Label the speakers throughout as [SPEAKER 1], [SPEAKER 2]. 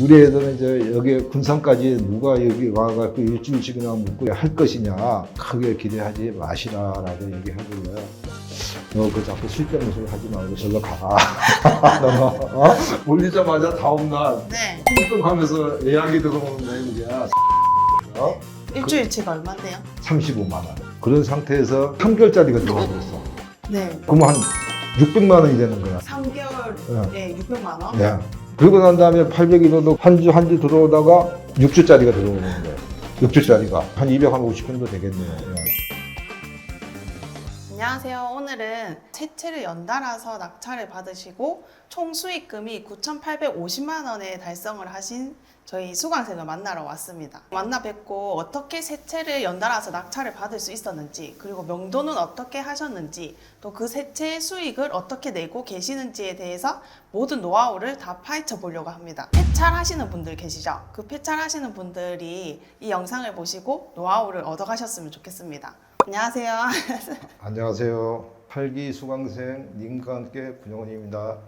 [SPEAKER 1] 우리 애들은 이제 여기 군산까지 누가 여기 와갖고 일주일씩이나 묵고 할 것이냐 크게 기대하지 마시라라고 얘기하길래 너그 자꾸 쓸데없는 소리 하지 말고 절로 가라. 너 어? 올리자마자 다음날
[SPEAKER 2] 네.
[SPEAKER 1] 뚱뚱 하면서 예약이 들어오는 내용이야. 어?
[SPEAKER 2] 일주일치가 얼마인데요?
[SPEAKER 1] 35만 원. 그런 상태에서 3개월짜리가 들어와 버렸어.
[SPEAKER 2] 네.
[SPEAKER 1] 그러면 한 600만 원이 되는 거야.
[SPEAKER 2] 3개월에 600만 원?
[SPEAKER 1] 예. 그러고 난 다음에 800이로도 한 주 한 주 들어오다가 6주짜리가 들어오는 거예요. 6주짜리가 한 250 정도 되겠네요. 예.
[SPEAKER 2] 안녕하세요. 오늘은 세 채를 연달아서 낙찰을 받으시고 총 수익금이 9,850만 원에 달성을 하신 저희 수강생을 만나러 왔습니다. 만나 뵙고 어떻게 세 채를 연달아서 낙찰을 받을 수 있었는지 그리고 명도는 어떻게 하셨는지 또 그 세 채의 수익을 어떻게 내고 계시는지에 대해서 모든 노하우를 다 파헤쳐 보려고 합니다. 폐찰하시는 분들 계시죠? 그 폐찰하시는 분들이 이 영상을 보시고 노하우를 얻어가셨으면 좋겠습니다. 안녕하세요.
[SPEAKER 1] 안녕하세요. 8기 수강생 님과 함께 군영원입니다.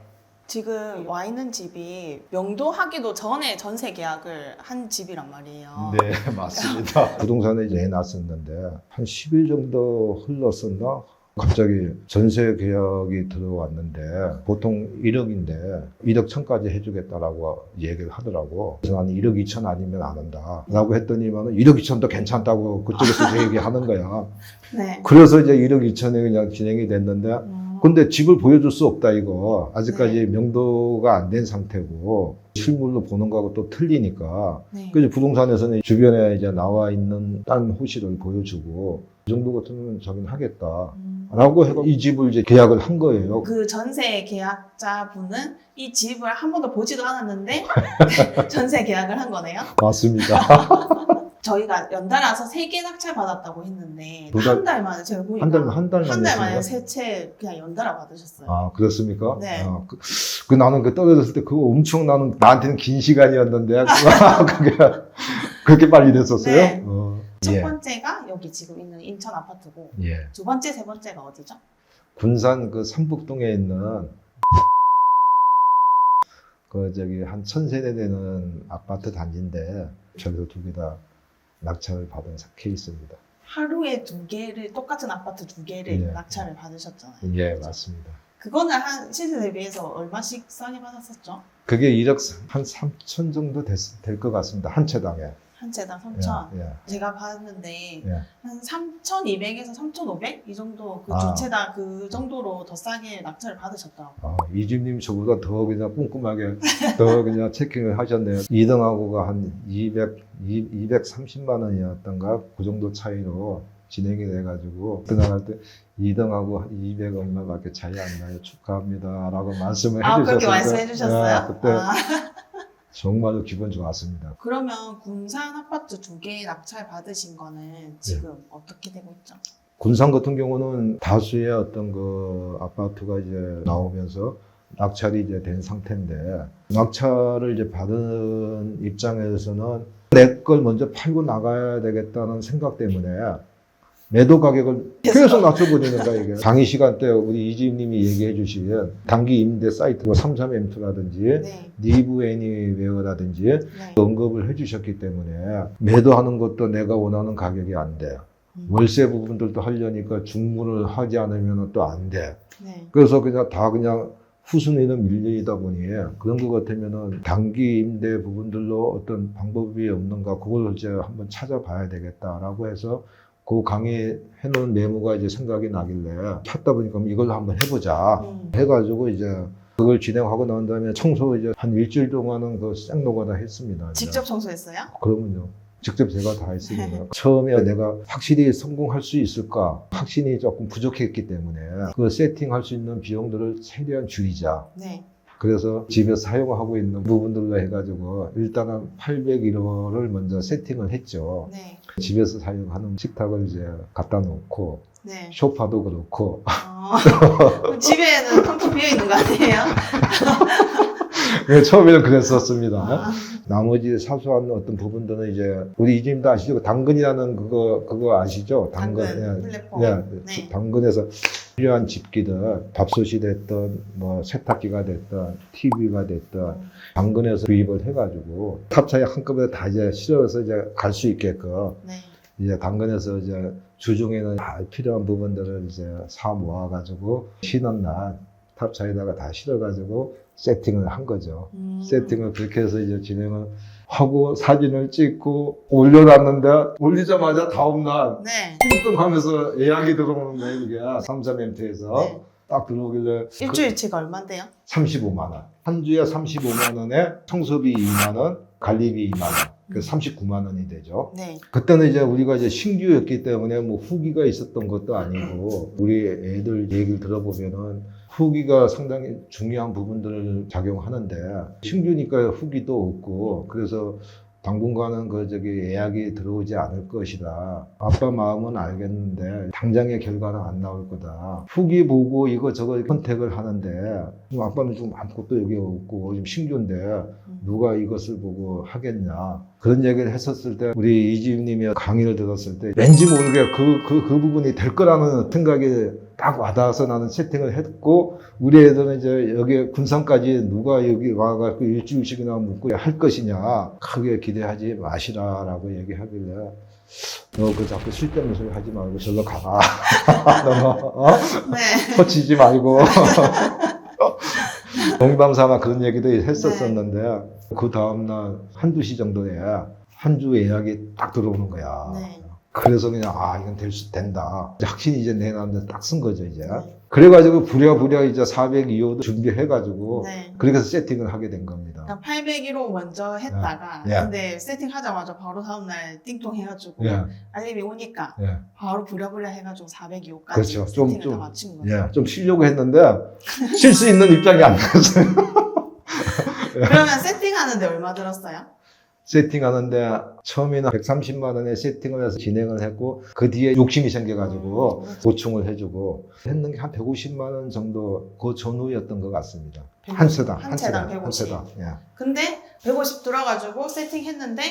[SPEAKER 2] 지금 와 있는 집이 명도하기도 전에 전세 계약을 한 집이란 말이에요.
[SPEAKER 1] 네, 맞습니다. 부동산에 이제 해놨었는데 한 10일 정도 흘렀었나? 갑자기 전세 계약이 들어왔는데 보통 1억인데 1억 천까지 해주겠다라고 얘기를 하더라고. 그래서 나는 1억 2천 아니면 안 한다. 라고 했더니만 1억 2천도 괜찮다고 그쪽에서 얘기하는 거야.
[SPEAKER 2] 네.
[SPEAKER 1] 그래서 이제 1억 2천에 그냥 진행이 됐는데
[SPEAKER 2] 음,
[SPEAKER 1] 근데 집을 보여줄 수 없다 이거 아직까지
[SPEAKER 2] 네.
[SPEAKER 1] 명도가 안 된 상태고 실물로 보는 거하고 또 틀리니까
[SPEAKER 2] 네.
[SPEAKER 1] 그래서 부동산에서는 주변에 이제 나와 있는 딴 호실을 보여주고 이 정도 같으면 자기는 하겠다
[SPEAKER 2] 음.
[SPEAKER 1] 라고 해서 이 집을 이제 계약을 한 거예요
[SPEAKER 2] 그 전세 계약자분은 이 집을 한 번도 보지도 않았는데 전세 계약을 한 거네요.
[SPEAKER 1] 맞습니다
[SPEAKER 2] 저희가 연달아서 세 개 낙찰 받았다고 했는데
[SPEAKER 1] 두 달-
[SPEAKER 2] 한달 만에 제가 보니까
[SPEAKER 1] 한 달, 한달
[SPEAKER 2] 한달 만에
[SPEAKER 1] 만에
[SPEAKER 2] 세 채 그냥 연달아 받으셨어요.
[SPEAKER 1] 아 그렇습니까?
[SPEAKER 2] 네.
[SPEAKER 1] 아, 그, 그 나는 그 떨어졌을 때 그거 엄청 나는 나한테는 긴 시간이었는데 그게 그렇게 빨리 됐었어요?
[SPEAKER 2] 네.
[SPEAKER 1] 어,
[SPEAKER 2] 첫
[SPEAKER 1] 예.
[SPEAKER 2] 번째가 여기 지금 있는 인천 아파트고
[SPEAKER 1] 예.
[SPEAKER 2] 두 번째, 세 번째가 어디죠?
[SPEAKER 1] 군산 그 삼북동에 있는 그 저기 한 천세대 되는 아파트 단지인데 저기서 두개 다 낙찰을 받은 케이스입니다.
[SPEAKER 2] 하루에 두 개를 똑같은 아파트 두 개를
[SPEAKER 1] 예.
[SPEAKER 2] 낙찰을 받으셨잖아요.
[SPEAKER 1] 예,
[SPEAKER 2] 그죠?
[SPEAKER 1] 맞습니다.
[SPEAKER 2] 그거는 한 시세 대비해서 얼마씩 싸게 받았었죠?
[SPEAKER 1] 그게 1억 한 3천 정도 될 것 같습니다. 한 채당에.
[SPEAKER 2] 한 채당 3천.
[SPEAKER 1] 예, 예,
[SPEAKER 2] 제가 봤는데
[SPEAKER 1] 예.
[SPEAKER 2] 한 3,200에서 3,500 이 정도 그
[SPEAKER 1] 아.
[SPEAKER 2] 두 채당 그 정도로 더 싸게 낙찰을 받으셨더라고요.
[SPEAKER 1] 아, 이집님 저보다 더 그냥 꼼꼼하게 더 그냥 체킹을 하셨네요. 2등하고가 한 200, 230만 원이었던가 그 정도 차이로 진행이 돼가지고 그날 때 2등하고 200 얼마밖에 차이 안 나요. 축하합니다라고 말씀을
[SPEAKER 2] 아,
[SPEAKER 1] 해주셨어요.
[SPEAKER 2] 그렇게 말씀해 주셨어요?
[SPEAKER 1] 그때
[SPEAKER 2] 아,
[SPEAKER 1] 정말로 기분 좋았습니다.
[SPEAKER 2] 그러면 군산 아파트 두 개 낙찰 받으신 거는 지금 어떻게 되고 있죠?
[SPEAKER 1] 군산 같은 경우는 다수의 어떤 그 아파트가 이제 나오면서 낙찰이 이제 된 상태인데 낙찰을 이제 받은 입장에서는 내 걸 먼저 팔고 나가야 되겠다는 생각 때문에 매도 가격을 계속 낮춰버리는 거야 이게 장이 시간대 우리 이지님이 얘기해 주신 단기 임대 사이트 뭐 33M2라든지
[SPEAKER 2] 네.
[SPEAKER 1] 니브 애니웨어라든지
[SPEAKER 2] 네.
[SPEAKER 1] 언급을 해 주셨기 때문에 매도하는 것도 내가 원하는 가격이 안 돼.
[SPEAKER 2] 음.
[SPEAKER 1] 월세 부분들도 하려니까 중문을 하지 않으면 또 안 돼.
[SPEAKER 2] 네.
[SPEAKER 1] 그래서 그냥 다 그냥 후순위로 밀리다 보니 그런 것 같으면은 단기 임대 부분들로 어떤 방법이 없는가 그걸 이제 한번 찾아봐야 되겠다라고 해서 그 강의 해 놓은 메모가 이제 생각이 나길래 찾다 보니까 그럼 이걸 한번 해보자
[SPEAKER 2] 음.
[SPEAKER 1] 해가지고 이제 그걸 진행하고 난 다음에 청소 이제 한 일주일 동안은 그 생노가다 했습니다. 이제.
[SPEAKER 2] 직접 청소했어요?
[SPEAKER 1] 그러면요. 직접 제가 다 했습니다. 처음에 내가 확실히 성공할 수 있을까? 확신이 조금 부족했기 때문에 그 세팅할 수 있는 비용들을 최대한 줄이자.
[SPEAKER 2] 네.
[SPEAKER 1] 그래서 집에서 사용하고 있는 부분들로 해가지고 일단은 801호를 먼저 세팅을 했죠.
[SPEAKER 2] 네.
[SPEAKER 1] 집에서 사용하는 식탁을 이제 갖다 놓고
[SPEAKER 2] 네.
[SPEAKER 1] 소파도 그렇고
[SPEAKER 2] 어, 집에는 텅텅 비어 있는 거 아니에요?
[SPEAKER 1] 예, 처음에는 그랬었습니다.
[SPEAKER 2] 아,
[SPEAKER 1] 나머지 사소한 어떤 부분들은 이제 우리 이집도 아시죠? 당근이라는 그거 그거 아시죠?
[SPEAKER 2] 당근
[SPEAKER 1] 예.
[SPEAKER 2] 플랫폼.
[SPEAKER 1] 예,
[SPEAKER 2] 네.
[SPEAKER 1] 당근에서 필요한 집기들, 밥솥이 됐든 뭐 세탁기가 됐든 TV가 됐든 당근에서 구입을 해가지고 탑차에 한꺼번에 다 이제 실어서 이제 갈 수 있게끔
[SPEAKER 2] 네.
[SPEAKER 1] 이제 당근에서 이제 주중에는 다 필요한 부분들을 이제 사 모아가지고 쉬는 날 탑차에다가 다 실어가지고 세팅을 한 거죠.
[SPEAKER 2] 음.
[SPEAKER 1] 세팅을 그렇게 해서 이제 진행을 하고 사진을 찍고 올려놨는데 올리자마자 다음날
[SPEAKER 2] 네.
[SPEAKER 1] 뚱뚱하면서 예약이 들어오는 거예요, 이게. 삼삼엠트에서
[SPEAKER 2] 네.
[SPEAKER 1] 딱 들어오길래
[SPEAKER 2] 일주일치가 얼마인데요?
[SPEAKER 1] 35만 원. 한 주에 35만 원에 청소비 2만 원, 관리비 2만 원. 그 39만 원이 되죠.
[SPEAKER 2] 네.
[SPEAKER 1] 그때는 이제 우리가 이제 신규였기 때문에 뭐 후기가 있었던 것도 아니고 우리 애들 얘기를 들어보면은 후기가 상당히 중요한 부분들을 작용하는데 신규니까 후기도 없고 그래서 당분간은 그 저기 예약이 들어오지 않을 것이다. 아빠 마음은 알겠는데 당장의 결과는 안 나올 거다. 후기 보고 이거 저거 선택을 하는데 좀 아빠는 좀 아무것도 여기 없고 지금 신규인데 누가 이것을 보고 하겠냐 그런 얘기를 했었을 때 우리 이지윤님이 강의를 들었을 때 왠지 모르게 그, 그, 그 부분이 될 거라는 생각이 딱 와닿아서 나는 세팅을 했고 우리 애들은 이제 여기 군산까지 누가 여기 와가지고 일주일씩이나 묵고 할 것이냐 크게 기대하지 마시라라고 얘기하길래 너그 자꾸 쓸데없는 소리 하지 말고 절로 가라 너 어?
[SPEAKER 2] 네.
[SPEAKER 1] 터치지 말고 농담 삼아 그런 얘기도 했었었는데 그 다음날 한두 시 정도에 한 주 예약이 딱 들어오는 거야.
[SPEAKER 2] 네.
[SPEAKER 1] 그래서 그냥 아 이건 될 수 된다. 확신이 이제 내 마음에 딱쓴 거죠 이제.
[SPEAKER 2] 네.
[SPEAKER 1] 그래가지고 부랴부랴 이제 402호도 준비해가지고
[SPEAKER 2] 네.
[SPEAKER 1] 그렇게 해서 세팅을 하게 된 겁니다.
[SPEAKER 2] 그러니까 801호 먼저 했다가
[SPEAKER 1] 예.
[SPEAKER 2] 근데 세팅하자마자 바로 다음날 띵동 해가지고
[SPEAKER 1] 예,
[SPEAKER 2] 알림이 오니까
[SPEAKER 1] 예,
[SPEAKER 2] 바로 부랴부랴 해가지고 402호까지
[SPEAKER 1] 그렇죠. 좀,
[SPEAKER 2] 세팅을
[SPEAKER 1] 좀,
[SPEAKER 2] 다 마친 거죠.
[SPEAKER 1] 예. 좀 쉬려고 했는데 쉴 수 있는 입장이 안 됐어요.
[SPEAKER 2] 그러면 세팅하는데 얼마 들었어요?
[SPEAKER 1] 세팅하는데 처음에는 130만 원에 세팅을 해서 진행을 했고 그 뒤에 욕심이 생겨가지고
[SPEAKER 2] 음,
[SPEAKER 1] 보충을 해주고 했는 게 한 150만 원 정도 그 전후였던 것 같습니다.
[SPEAKER 2] 150,
[SPEAKER 1] 한 세당,
[SPEAKER 2] 한
[SPEAKER 1] 세당, 한
[SPEAKER 2] 150.
[SPEAKER 1] 세당. 예.
[SPEAKER 2] 근데 150 들어가지고 세팅했는데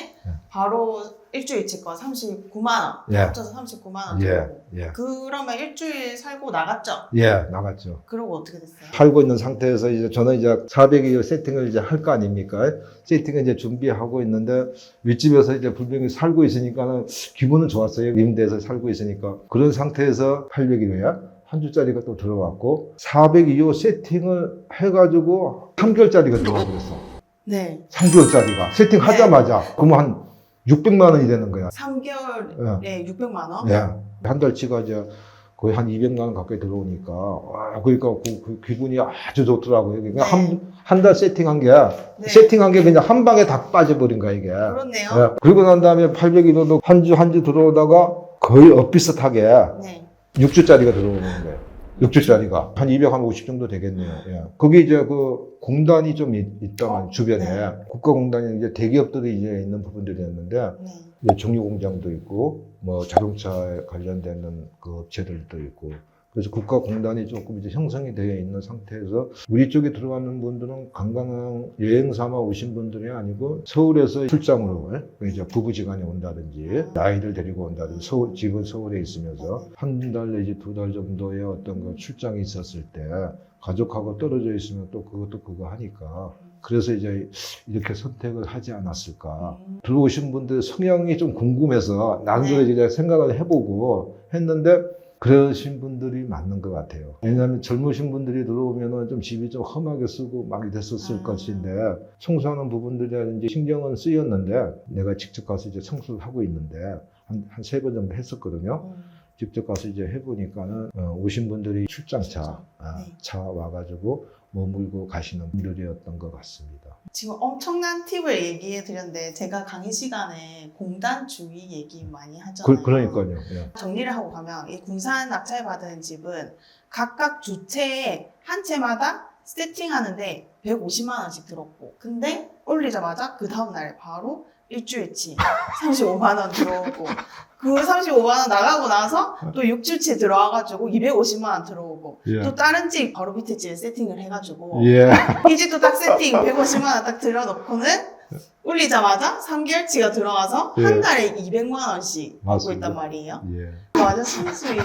[SPEAKER 2] 바로 일주일치 거 39만 원
[SPEAKER 1] 예,
[SPEAKER 2] 합쳐서 39만 원
[SPEAKER 1] 예, 예,
[SPEAKER 2] 그러면 일주일 살고 나갔죠?
[SPEAKER 1] 예, 나갔죠.
[SPEAKER 2] 그러고 어떻게 됐어요?
[SPEAKER 1] 팔고 있는 상태에서 이제 저는 이제 400이 세팅을 이제 할 거 아닙니까? 세팅을 이제 준비하고 있는데 윗집에서 이제 불병이 살고 있으니까는 기분은 좋았어요. 임대에서 살고 있으니까. 그런 상태에서 800이로야 한 주짜리가 또 들어왔고 402호 세팅을 해가지고 3개월짜리가 들어와 버렸어.
[SPEAKER 2] 네
[SPEAKER 1] 3개월짜리가 세팅하자마자 그러면 한 600만 원이 되는 거야.
[SPEAKER 2] 3개월에
[SPEAKER 1] 예.
[SPEAKER 2] 600만 원?
[SPEAKER 1] 예. 한 달치가 이제 거의 한 200만 원 가까이 들어오니까 와, 그러니까 그, 그 기분이 아주 좋더라고요. 그러니까 한한 달 세팅한 게
[SPEAKER 2] 네.
[SPEAKER 1] 세팅한 게 그냥 한 방에 다 빠져버린 거야 이게.
[SPEAKER 2] 그렇네요
[SPEAKER 1] 예. 그리고 난 다음에 800일로도 한 주 한 주 들어오다가 거의 엇비슷하게
[SPEAKER 2] 네
[SPEAKER 1] 6주짜리가 들어오는 거예요. 6주짜리가 한 250 정도 되겠네요. 예. 거기 이제 그 공단이 좀 있, 있다만
[SPEAKER 2] 어,
[SPEAKER 1] 주변에
[SPEAKER 2] 네.
[SPEAKER 1] 국가공단이 이제 대기업들이 이제 있는 부분들이었는데
[SPEAKER 2] 네.
[SPEAKER 1] 이제 정유 공장도 있고 뭐 자동차에 관련되는 그 업체들도 있고 그래서 국가공단이 조금 이제 형성이 되어 있는 상태에서 우리 쪽에 들어가는 분들은 관광 여행 삼아 오신 분들이 아니고 서울에서 출장으로 예? 이제 부부지간에 온다든지 아이들 데리고 온다든지 서울 집은 서울에 있으면서 한 달 내지 두 달 정도의 어떤 그 출장이 있었을 때 가족하고 떨어져 있으면 또 그것도 그거 하니까 그래서 이제 이렇게 선택을 하지 않았을까
[SPEAKER 2] 음,
[SPEAKER 1] 들어오신 분들 성향이 좀 궁금해서 나름대로
[SPEAKER 2] 네.
[SPEAKER 1] 이제 생각을 해보고 했는데 그러신 분들이 맞는 것 같아요. 왜냐하면 젊으신 분들이 들어오면은 좀 집이 좀 험하게 쓰고 막 이랬었을
[SPEAKER 2] 아.
[SPEAKER 1] 것인데 청소하는 부분들이라든지 신경은 쓰였는데 내가 직접 가서 이제 청소를 하고 있는데 한한세번 정도 했었거든요.
[SPEAKER 2] 음,
[SPEAKER 1] 직접 가서 이제 해보니까는 어, 오신 분들이 출장차 아,
[SPEAKER 2] 네.
[SPEAKER 1] 차 와가지고 머물고 가시는 분들이었던 것 같습니다.
[SPEAKER 2] 지금 엄청난 팁을 얘기해 드렸는데 제가 강의 시간에 공단 주의 얘기 많이 하잖아요.
[SPEAKER 1] 그, 그러니까요. 예.
[SPEAKER 2] 정리를 하고 가면 이 군산 낙찰 받은 집은 각각 주체에 한 채마다 세팅하는데 150만 원씩 들었고 근데 올리자마자 그 다음 날 바로 일주일치 35만 원 들어오고 그 35만 원 나가고 나서 또 6주치 들어와가지고 250만 원 들어오고
[SPEAKER 1] 예.
[SPEAKER 2] 또 다른 집 바로 밑에 집 세팅을 해가지고
[SPEAKER 1] 예.
[SPEAKER 2] 이 집도 딱 세팅 150만 원 딱 들어놓고는 올리자마자 3개월치가 들어와서
[SPEAKER 1] 예.
[SPEAKER 2] 한 달에 200만 원씩 받고. 있단 말이에요.
[SPEAKER 1] 예.
[SPEAKER 2] 완전 순수익이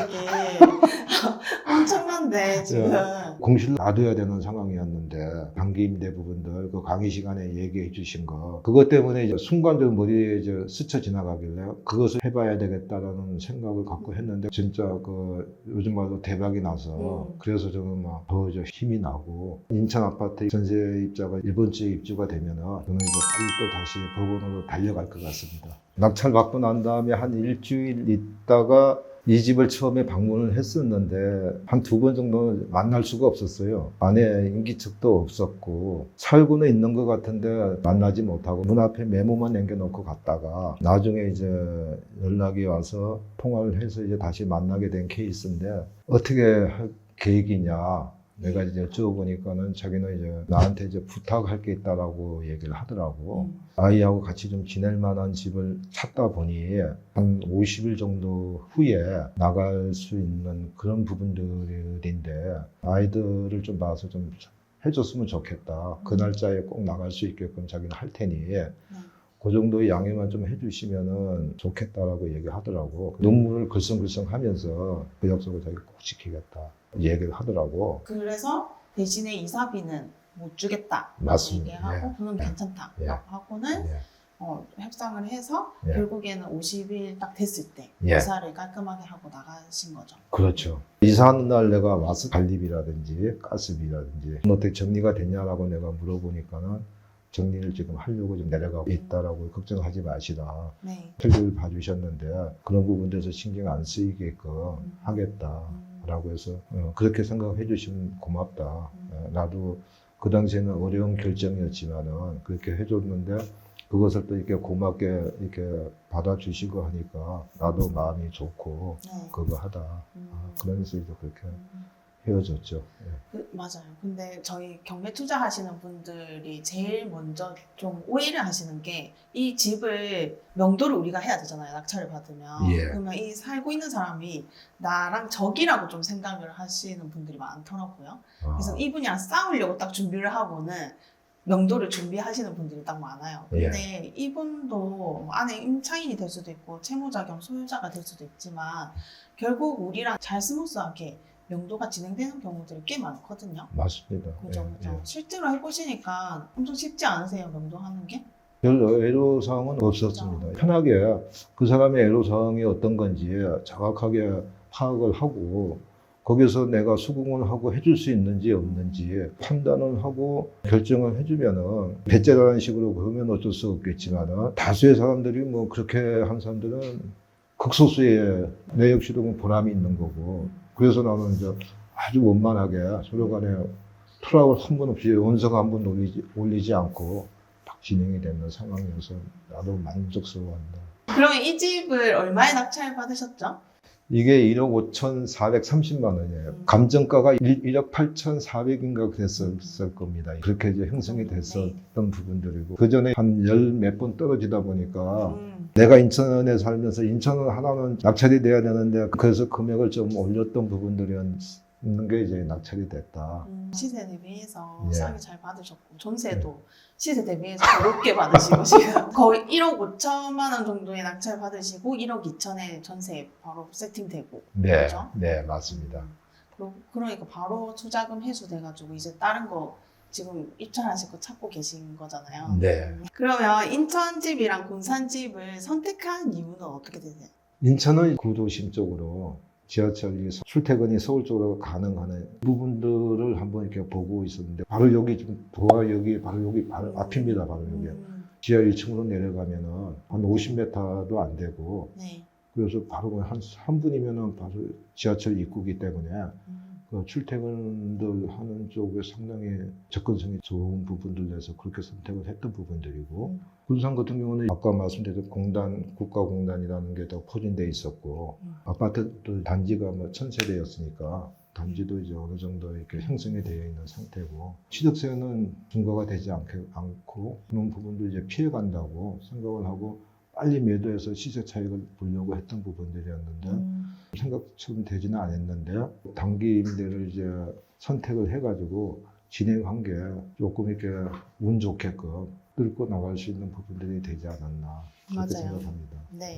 [SPEAKER 2] 엄청난데 지금.
[SPEAKER 1] 공실을 놔둬야 되는 상황이었는데 단기 임대 부분들 그 강의 시간에 얘기해 주신 거 그것 때문에 이제 순간적으로 머리에 이제 스쳐 지나가길래 그것을 해봐야 되겠다라는 생각을 갖고 했는데 진짜 그 요즘 말로 대박이 나서
[SPEAKER 2] 음.
[SPEAKER 1] 그래서 저는 막더 이제 힘이 나고 인천 아파트 전세 입자가 일본 쪽에 입주가 되면은 저는 이제 빨리 또 다시 법원으로 달려갈 것 같습니다. 낙찰 받고 난 다음에 한 일주일 있다가 이 집을 처음에 방문을 했었는데 한 두 번 정도는 만날 수가 없었어요. 안에 인기척도 없었고 살고는 있는 것 같은데 만나지 못하고 문 앞에 메모만 남겨놓고 갔다가 나중에 이제 연락이 와서 통화를 해서 이제 다시 만나게 된 케이스인데 어떻게 할 계획이냐 내가 이제 여쭤보니까는 자기는 이제 나한테 이제 부탁할 게 있다라고 얘기를 하더라고.
[SPEAKER 2] 음.
[SPEAKER 1] 아이하고 같이 좀 지낼 만한 집을 찾다 보니 한 50일 정도 후에 나갈 수 있는 그런 부분들인데 아이들을 좀 봐서 좀 해줬으면 좋겠다. 그 날짜에 꼭 나갈 수 있게끔 자기는 할 테니 그 정도의 양해만 좀 해주시면은 좋겠다라고 얘기하더라고. 눈물을 글썽글썽 하면서 그 약속을 자기가 꼭 지키겠다. 얘기를 하더라고.
[SPEAKER 2] 그래서 대신에 이사비는 못 주겠다.
[SPEAKER 1] 맞습니다.
[SPEAKER 2] 얘기하고
[SPEAKER 1] 예.
[SPEAKER 2] 그건
[SPEAKER 1] 예.
[SPEAKER 2] 괜찮다.
[SPEAKER 1] 예.
[SPEAKER 2] 하고는
[SPEAKER 1] 예.
[SPEAKER 2] 어, 협상을 해서
[SPEAKER 1] 예.
[SPEAKER 2] 결국에는 50일 딱 됐을 때
[SPEAKER 1] 예.
[SPEAKER 2] 이사를 깔끔하게 하고 나가신 거죠.
[SPEAKER 1] 그렇죠. 이사하는 날 내가 와서 관리비라든지 가스비라든지 어떻게 정리가 됐냐라고 내가 물어보니까는 정리를 지금 하려고 좀 내려가고 있다라고 걱정하지 마시라.
[SPEAKER 2] 네.
[SPEAKER 1] 설교를 봐주셨는데 그런 부분에서 신경 안 쓰이게끔
[SPEAKER 2] 음.
[SPEAKER 1] 하겠다라고 해서 어, 그렇게 생각해 주시면 고맙다.
[SPEAKER 2] 음.
[SPEAKER 1] 어, 나도 그 당시에는 어려운 결정이었지만은 그렇게 해줬는데 그것을 또 이렇게 고맙게 이렇게 받아주시고 하니까 나도 마음이 좋고
[SPEAKER 2] 네.
[SPEAKER 1] 그거 하다.
[SPEAKER 2] 음.
[SPEAKER 1] 아, 그러면서 이제 그렇게
[SPEAKER 2] 음.
[SPEAKER 1] 헤어졌죠. 예.
[SPEAKER 2] 그, 맞아요. 근데 저희 경매 투자하시는 분들이 제일 먼저 좀 오해를 하시는 게 이 집을 명도를 우리가 해야 되잖아요. 낙찰을 받으면.
[SPEAKER 1] 예.
[SPEAKER 2] 그러면 이 살고 있는 사람이 나랑 적이라고 좀 생각을 하시는 분들이 많더라고요.
[SPEAKER 1] 아,
[SPEAKER 2] 그래서 이분이랑 싸우려고 딱 준비를 하고는 명도를 준비하시는 분들이 딱 많아요.
[SPEAKER 1] 예.
[SPEAKER 2] 근데 이분도 뭐 안에 임차인이 될 수도 있고 채무자 겸 소유자가 될 수도 있지만 결국 우리랑 잘 스무스하게 명도가 진행되는 경우들이 꽤 많거든요.
[SPEAKER 1] 맞습니다.
[SPEAKER 2] 그죠,
[SPEAKER 1] 예,
[SPEAKER 2] 그죠.
[SPEAKER 1] 예.
[SPEAKER 2] 실제로 해보시니까 엄청 쉽지 않으세요, 명도하는 게?
[SPEAKER 1] 별 애로사항은 없었습니다. 편하게 그 사람의 애로사항이 어떤 건지 정확하게 파악을 하고 거기서 내가 수긍을 하고 해줄 수 있는지 없는지 판단을 하고 결정을 해주면은 배째라는 식으로 그러면 어쩔 수 없겠지만은 다수의 사람들이 뭐 그렇게 한 사람들은 극소수의 내 역시도 뭐 보람이 있는 거고 그래서 나는 이제 아주 원만하게 서로 간에 트러블 한번 없이 원성 한번 올리지, 올리지 않고 딱 진행이 되는 상황이어서 나도 만족스러워한다.
[SPEAKER 2] 그러면 이 집을 얼마에 낙찰 받으셨죠?
[SPEAKER 1] 이게 1억 5,430만 원이에요.
[SPEAKER 2] 음.
[SPEAKER 1] 감정가가 1, 억 8,400인가 그랬을 겁니다. 그렇게 이제 형성이 됐었던 부분들이고 그 전에 한 열 몇 번 떨어지다 보니까
[SPEAKER 2] 음.
[SPEAKER 1] 내가 인천에 살면서 인천은 하나는 낙찰이 돼야 되는데 그래서 금액을 좀 올렸던 부분들이 있는 게 이제 낙찰이 됐다.
[SPEAKER 2] 음, 시세 대비해서
[SPEAKER 1] 예.
[SPEAKER 2] 싸게 잘 받으셨고 전세도 시세 대비해서 더 높게 받으시고 지금 거의 1억 5천만 원 정도의 낙찰 받으시고 1억 2천에 전세 바로 세팅되고
[SPEAKER 1] 네,
[SPEAKER 2] 그죠?
[SPEAKER 1] 네 맞습니다.
[SPEAKER 2] 그러- 그러니까 바로 투자금 회수돼가지고 이제 다른 거 지금 입찰하실 거 찾고 계신 거잖아요.
[SPEAKER 1] 네.
[SPEAKER 2] 그러면 인천 집이랑 군산 집을 선택한 이유는 어떻게 되세요?
[SPEAKER 1] 인천은 구도심 쪽으로 지하철이 출퇴근이 서울 쪽으로 가능한 부분들을 한번 이렇게 보고 있었는데 바로 여기 지금 도화역이 바로 여기 바로 앞입니다. 바로 여기
[SPEAKER 2] 음,
[SPEAKER 1] 지하 1층으로 내려가면은 한 50m도 안 되고
[SPEAKER 2] 네.
[SPEAKER 1] 그래서 바로 한 3분이면은 바로 지하철 입구이기 때문에
[SPEAKER 2] 음,
[SPEAKER 1] 그 출퇴근들 하는 쪽에 상당히 접근성이 좋은 부분들에서 그렇게 선택을 했던 부분들이고
[SPEAKER 2] 음.
[SPEAKER 1] 군산 같은 경우는 아까 말씀드린 공단 국가공단이라는 게 더 포진돼 있었고
[SPEAKER 2] 음.
[SPEAKER 1] 아파트도 단지가 뭐 천세대였으니까 단지도 이제 어느 정도 이렇게 형성이 되어 있는 상태고 취득세는 증가가 되지 않게, 않고 그런 부분도 이제 피해 간다고 생각을 하고 빨리 매도해서 시세 차익을 보려고 했던 부분들이었는데
[SPEAKER 2] 음.
[SPEAKER 1] 생각처럼 되지는 않았는데 단기 임대를 이제 선택을 해가지고 진행한 게 조금 이렇게 운 좋게끔 뚫고 나갈 수 있는 부분들이 되지 않았나 그렇게
[SPEAKER 2] 맞아요.
[SPEAKER 1] 생각합니다.
[SPEAKER 2] 네.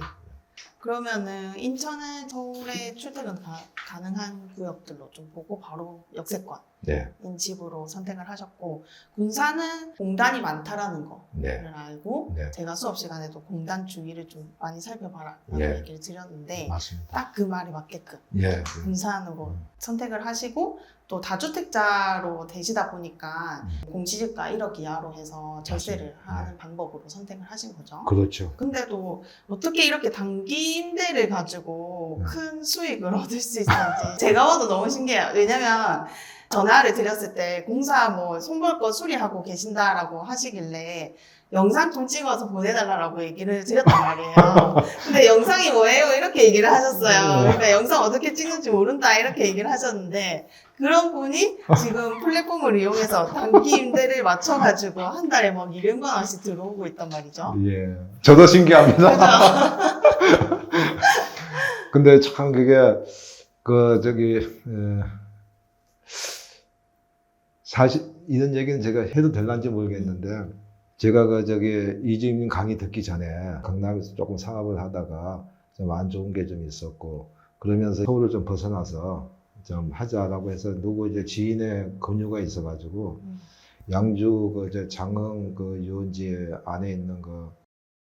[SPEAKER 2] 그러면은 인천은 서울에 출퇴근 가, 가능한 구역들로 좀 보고 바로 역세권
[SPEAKER 1] 네,
[SPEAKER 2] 인 집으로 선택을 하셨고 군산은 공단이 많다라는 거를
[SPEAKER 1] 네,
[SPEAKER 2] 알고
[SPEAKER 1] 네.
[SPEAKER 2] 제가 수업 시간에도 공단 주위를 좀 많이 살펴봐라 라는
[SPEAKER 1] 예.
[SPEAKER 2] 얘기를 드렸는데
[SPEAKER 1] 맞습니다.
[SPEAKER 2] 딱 그 말이 맞게끔
[SPEAKER 1] 예,
[SPEAKER 2] 군산으로
[SPEAKER 1] 음.
[SPEAKER 2] 선택을 하시고 또 다주택자로 되시다 보니까
[SPEAKER 1] 음.
[SPEAKER 2] 공시지가 1억 이하로 해서 절세를
[SPEAKER 1] 맞습니다.
[SPEAKER 2] 하는 방법으로 선택을 하신 거죠.
[SPEAKER 1] 그렇죠.
[SPEAKER 2] 근데도 어떻게 이렇게 단기 임대를 가지고
[SPEAKER 1] 음.
[SPEAKER 2] 큰 수익을 얻을 수 있었는지 제가 봐도 너무 신기해요. 왜냐면 전화를 드렸을 때 공사 뭐 손볼 거 수리하고 계신다라고 하시길래 영상 좀 찍어서 보내달라고 얘기를 드렸단 말이에요. 근데 영상이 뭐예요? 이렇게 얘기를 하셨어요. 그러니까 영상 어떻게 찍는지 모른다 이렇게 얘기를 하셨는데 그런 분이 지금 플랫폼을 이용해서 단기 임대를 맞춰가지고 한 달에 막 200만 원씩 들어오고 있단 말이죠.
[SPEAKER 1] 예, 저도 신기합니다.
[SPEAKER 2] 그죠?
[SPEAKER 1] 근데 참 그게 그 저기 에, 사실 이런 얘기는 제가 해도 될란지 모르겠는데 제가 그 저기 이주민 강의 듣기 전에 강남에서 조금 사업을 하다가 좀 안 좋은 게 좀 있었고 그러면서 서울을 좀 벗어나서 좀 하자라고 해서 누구 이제 지인의 권유가 있어가지고
[SPEAKER 2] 음.
[SPEAKER 1] 양주 그저 장흥 그 유원지 안에 있는 그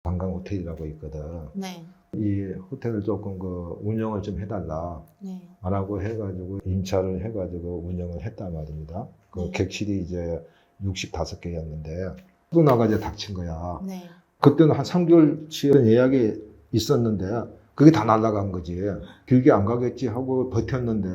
[SPEAKER 1] 관광 호텔이라고 있거든.
[SPEAKER 2] 네,
[SPEAKER 1] 이 호텔을 조금 그 운영을 좀 해달라.
[SPEAKER 2] 네,
[SPEAKER 1] 라고 해가지고 임차를 해가지고 운영을 했단 말입니다. 그
[SPEAKER 2] 네.
[SPEAKER 1] 객실이 이제 65개였는데 코로나가 이제 닥친 거야.
[SPEAKER 2] 네.
[SPEAKER 1] 그때는 한 3개월치 예약이 있었는데 그게 다 날라간 거지. 길게 안 가겠지 하고 버텼는데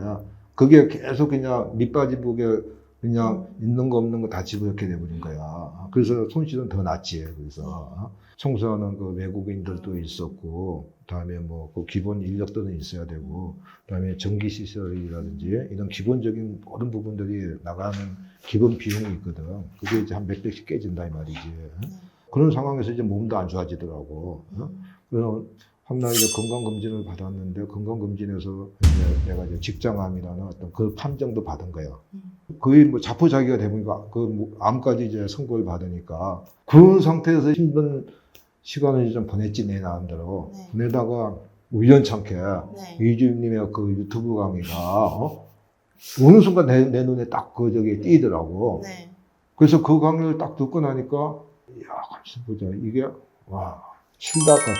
[SPEAKER 1] 그게 계속 그냥 밑빠지북에 그냥 있는 거 없는 거 다 집어넣게 돼버린 거야. 그래서 손실은 더 났지. 그래서 청소하는 그 외국인들도 있었고, 그다음에 뭐 그 기본 인력들은 있어야 되고, 그다음에 전기 시설이라든지 이런 기본적인 모든 부분들이 나가는 기본 비용이 있거든. 그게 이제 한 몇 백씩 깨진다 이 말이지. 그런 상황에서 이제 몸도 안 좋아지더라고. 어? 그래서 한날 이제 건강검진을 받았는데 건강검진에서 이제 내가 이제 직장암이라는 어떤 그 판정도 받은 거야.
[SPEAKER 2] 음.
[SPEAKER 1] 거의 뭐 자포자기가 되보니까 그뭐 암까지 이제 선고를 받으니까 그런 상태에서 힘든 시간을 좀 보냈지 내 나름대로
[SPEAKER 2] 네.
[SPEAKER 1] 보내다가 우연찮게
[SPEAKER 2] 네.
[SPEAKER 1] 이주임님의 그 유튜브 강의가 어? 어느 순간 내, 내 눈에 딱 그 저기 띄더라고.
[SPEAKER 2] 네.
[SPEAKER 1] 그래서 그 강의를 딱 듣고 나니까, 야, 같이 보자. 이게, 와, 실닭 같은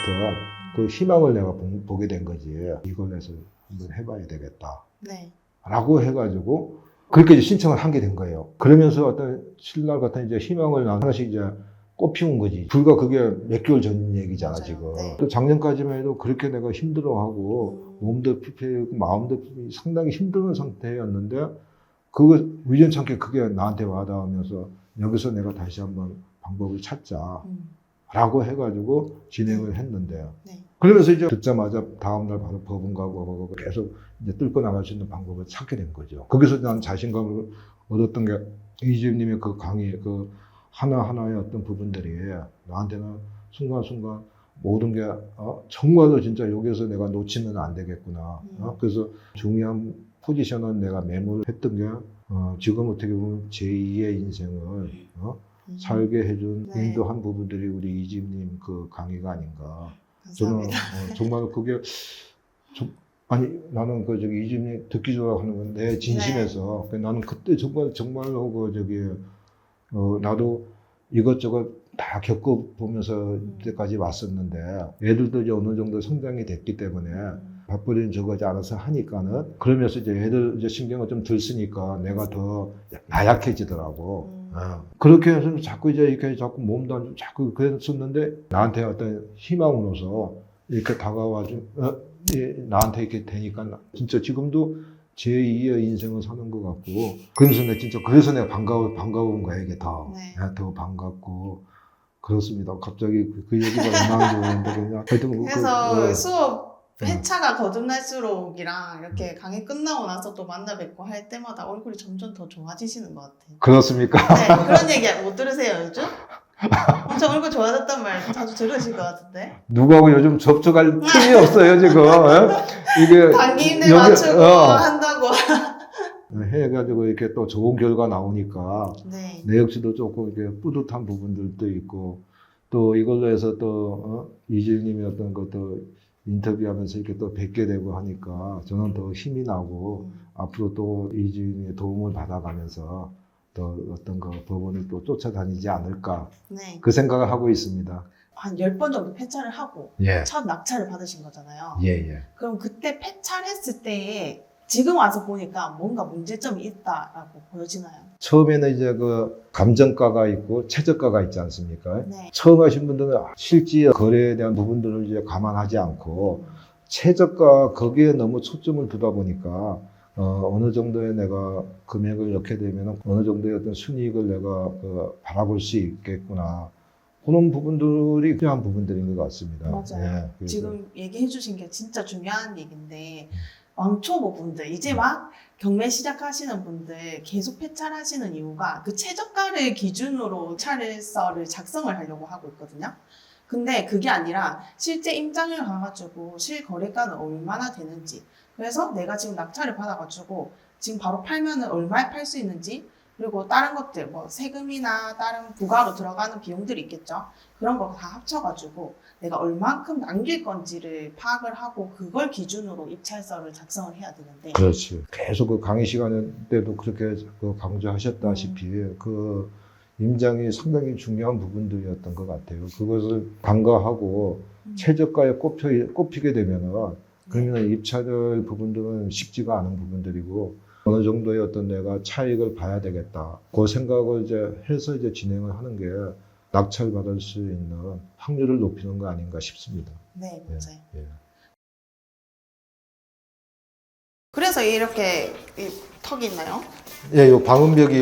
[SPEAKER 1] 그 희망을 내가 보, 보게 된 거지. 이걸 해서 한번 해봐야 되겠다.
[SPEAKER 2] 네.
[SPEAKER 1] 라고 해가지고, 그렇게 이제 신청을 하게 된 거예요. 그러면서 어떤 신랄 같은 이제 희망을 나 하나씩 이제 꽃피운 거지. 불과 그게 몇 개월 전 얘기잖아,
[SPEAKER 2] 맞아요.
[SPEAKER 1] 지금.
[SPEAKER 2] 네.
[SPEAKER 1] 또 작년까지만 해도 그렇게 내가 힘들어하고,
[SPEAKER 2] 음.
[SPEAKER 1] 몸도 피폐고 마음도 피폐 상당히 힘든 상태였는데 그거 우연찮게 그게 나한테 와닿으면서 여기서 내가 다시 한번 방법을 찾자라고
[SPEAKER 2] 음.
[SPEAKER 1] 해가지고 진행을 했는데
[SPEAKER 2] 네.
[SPEAKER 1] 그러면서 이제 듣자마자 다음날 바로 법원 가고 가고 계속 이제 뚫고 나갈 수 있는 방법을 찾게 된 거죠. 거기서 난 자신감을 얻었던 게 이주임님의 그 강의 그 하나하나의 어떤 부분들이 나한테는 순간순간 모든 게 어, 정말로 진짜 여기서 내가 놓치면 안 되겠구나. 어? 그래서 중요한 포지션은 내가 매몰을 했던 게 어, 지금 어떻게 보면 제2의 인생을 어,
[SPEAKER 2] 음.
[SPEAKER 1] 살게 해준
[SPEAKER 2] 네.
[SPEAKER 1] 인도한 부분들이 우리 이집님 그 강의가 아닌가. 저는
[SPEAKER 2] 감사합니다.
[SPEAKER 1] 어, 정말 그게 좀- 아니 나는 그 저기 이집님 듣기 좋아 하는 건데 진심에서 그 나는 그때 정말 정말로 그 저기 어, 나도 이것저것 다 겪어보면서 이때까지 왔었는데 애들도 이제 어느 정도 성장이 됐기 때문에
[SPEAKER 2] 음.
[SPEAKER 1] 밥벌이는 저거지 알아서 하니까는 그러면서 이제 애들 이제 신경을 좀덜 쓰니까 내가 더 나약해지더라고.
[SPEAKER 2] 음.
[SPEAKER 1] 어. 그렇게 해서 자꾸 이제 이렇게 자꾸 몸도 안 좋고 자꾸 그랬었는데 나한테 어떤 희망으로서 이렇게 다가와 좀 어, 예, 나한테 이렇게 되니까 나- 진짜 지금도 제2의 인생을 사는 것 같고 그래서 내가 진짜 그래서 내가 반가워 반가운 거야 이게 더,
[SPEAKER 2] 네.
[SPEAKER 1] 예, 더 반갑고 그렇습니다. 갑자기 그, 그 얘기가 좋은데 그냥 하여튼 그-
[SPEAKER 2] 그래서
[SPEAKER 1] 그, 어.
[SPEAKER 2] 수업
[SPEAKER 1] 음.
[SPEAKER 2] 회차가 거듭날수록이랑 이렇게 강의 끝나고 나서 또 만나 뵙고 할 때마다 얼굴이 점점 더 좋아지시는 것 같아요.
[SPEAKER 1] 그렇습니까?
[SPEAKER 2] 네, 그런 얘기 못 들으세요, 요즘? 엄청 얼굴 좋아졌단 말 자주 들으실 것 같은데.
[SPEAKER 1] 누구하고 요즘 접촉할 틈이 없어요 지금. 예? 이게
[SPEAKER 2] 단기
[SPEAKER 1] 여기-
[SPEAKER 2] 맞추고
[SPEAKER 1] 어.
[SPEAKER 2] 한다고.
[SPEAKER 1] 해가지고 이렇게 또 좋은 결과 나오니까
[SPEAKER 2] 네.
[SPEAKER 1] 내 역시도 조금 이렇게 뿌듯한 부분들도 있고 또 이걸로 해서 또 어? 이질님이 어떤 것도 인터뷰하면서 이렇게 또 뵙게 되고 하니까 저는 더 힘이 나고 앞으로 또 이주인의 도움을 받아가면서 또 어떤 그 법원을 또 쫓아다니지 않을까
[SPEAKER 2] 네.
[SPEAKER 1] 그 생각을 하고 있습니다.
[SPEAKER 2] 한 10번 정도 폐차를 하고
[SPEAKER 1] 예.
[SPEAKER 2] 첫 낙찰을 받으신 거잖아요.
[SPEAKER 1] 예, 예.
[SPEAKER 2] 그럼 그때 폐차했을 때에 지금 와서 보니까 뭔가 문제점이 있다라고 보여지나요?
[SPEAKER 1] 처음에는 이제 그 감정가가 있고 최저가가 있지 않습니까?
[SPEAKER 2] 네.
[SPEAKER 1] 처음 하신 분들은 실제 거래에 대한 부분들을 이제 감안하지 않고 최저가 거기에 너무 초점을 두다 보니까 어, 어느 정도의 내가 금액을 넣게 되면 어느 정도의 어떤 순이익을 내가 그 바라볼 수 있겠구나. 그런 부분들이 필요한 부분들인 것 같습니다.
[SPEAKER 2] 맞아요.
[SPEAKER 1] 예,
[SPEAKER 2] 지금 얘기해 주신 게 진짜 중요한 얘기인데 왕초보 분들 이제 막 경매 시작하시는 분들 계속 폐차를 하시는 이유가 그 최저가를 기준으로 차례서를 작성을 하려고 하고 있거든요. 근데 그게 아니라 실제 임장을 가가지고 실거래가는 얼마나 되는지 그래서 내가 지금 낙찰을 받아가지고 지금 바로 팔면은 얼마에 팔 수 있는지 그리고 다른 것들 뭐 세금이나 다른 부가로 들어가는 비용들이 있겠죠. 그런 거 다 합쳐가지고 내가 얼만큼 남길 건지를 파악을 하고 그걸 기준으로 입찰서를 작성을 해야 되는데
[SPEAKER 1] 그렇지. 계속 그 강의 시간 때도 그렇게 그 강조하셨다시피 그 임장이 상당히 중요한 부분들이었던 것 같아요. 그것을 간과하고
[SPEAKER 2] 음.
[SPEAKER 1] 최저가에 꼽혀, 꼽히게 되면은 그러면 입찰 부분들은 쉽지가 않은 부분들이고 어느 정도의 어떤 내가 차익을 봐야 되겠다. 그 생각을 이제 해서 이제 진행을 하는 게 낙찰 받을 수 있는 확률을 높이는 거 아닌가 싶습니다.
[SPEAKER 2] 네 맞아요.
[SPEAKER 1] 예.
[SPEAKER 2] 그래서 이렇게 이 턱이 있나요?
[SPEAKER 1] 예, 요 방음벽이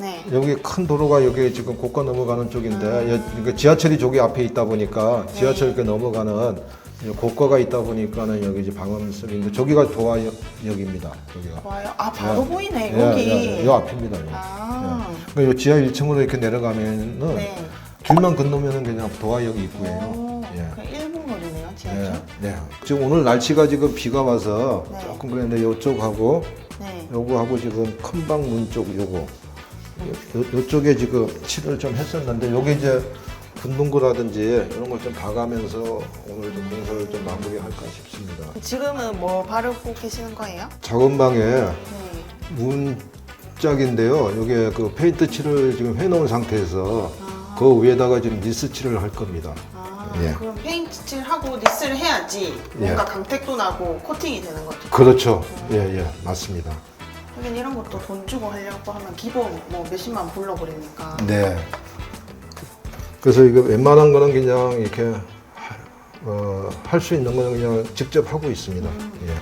[SPEAKER 2] 네.
[SPEAKER 1] 여기 큰 도로가 여기 지금 고가 넘어가는 쪽인데
[SPEAKER 2] 음.
[SPEAKER 1] 여- 그러니까 지하철이 저기 앞에 있다 보니까
[SPEAKER 2] 네.
[SPEAKER 1] 지하철 이렇게 넘어가는 이 고가가 있다 보니까는 여기 이제 방음석인데 저기가 도화역입니다. 저기가.
[SPEAKER 2] 좋아요. 아 바로
[SPEAKER 1] 예.
[SPEAKER 2] 보이네
[SPEAKER 1] 예,
[SPEAKER 2] 여기.
[SPEAKER 1] 예, 요 앞입니다. 요.
[SPEAKER 2] 아.
[SPEAKER 1] 그러니까 요 지하 1층으로 이렇게 내려가면은
[SPEAKER 2] 네.
[SPEAKER 1] 길만 건너면은 그냥 도화역이 있고요.
[SPEAKER 2] 오,
[SPEAKER 1] 예.
[SPEAKER 2] 그 1분 거리네요
[SPEAKER 1] 네,
[SPEAKER 2] 지하철.
[SPEAKER 1] 네. 지금 오늘 날씨가 지금 비가 와서
[SPEAKER 2] 네.
[SPEAKER 1] 조금 그랬는데 요쪽하고
[SPEAKER 2] 네.
[SPEAKER 1] 요거하고 지금 큰방 문 쪽 요거 요, 요 쪽에 지금 칠을 좀 했었는데 요게 이제 분동구라든지 이런 걸 좀 봐가면서 오늘 좀 공사를 좀 마무리할까 싶습니다.
[SPEAKER 2] 지금은 뭐 바르고 계시는 거예요?
[SPEAKER 1] 작은 방에
[SPEAKER 2] 네.
[SPEAKER 1] 문짝인데요. 요게 그 페인트 칠을 지금 해놓은 상태에서
[SPEAKER 2] 아.
[SPEAKER 1] 그 위에다가 지금 니스 칠을 할 겁니다.
[SPEAKER 2] 아,
[SPEAKER 1] 예.
[SPEAKER 2] 그럼 페인트 칠하고 니스를 해야지 뭔가
[SPEAKER 1] 예.
[SPEAKER 2] 강택도 나고 코팅이 되는 거죠.
[SPEAKER 1] 그렇죠. 예, 예, 맞습니다.
[SPEAKER 2] 하긴 이런 것도 돈 주고 하려고 하면 기본 뭐 몇십만 불러버리니까.
[SPEAKER 1] 네. 그래서 이거 웬만한 거는 그냥 이렇게 어, 할 수 있는 거는 그냥 직접 하고 있습니다. 예.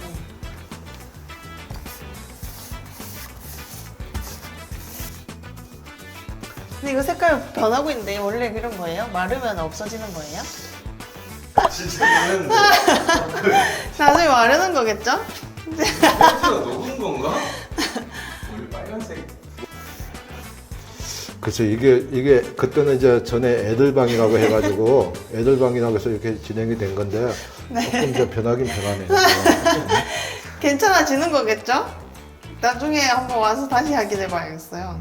[SPEAKER 2] 근데 이거 색깔 변하고 있는데 원래 그런 거예요? 마르면 없어지는 거예요?
[SPEAKER 3] 진짜 이거는
[SPEAKER 2] 나중에 마르는 거겠죠?
[SPEAKER 3] 녹은 건가?
[SPEAKER 1] 그래서 이게 이게 그때는 이제 전에 애들방이라고 해가지고 애들방이라고 해서 이렇게 진행이 된 건데 조금 이제 변하긴 변하네요.
[SPEAKER 2] 괜찮아지는 거겠죠? 나중에 한번 와서 다시 확인해 봐야겠어요.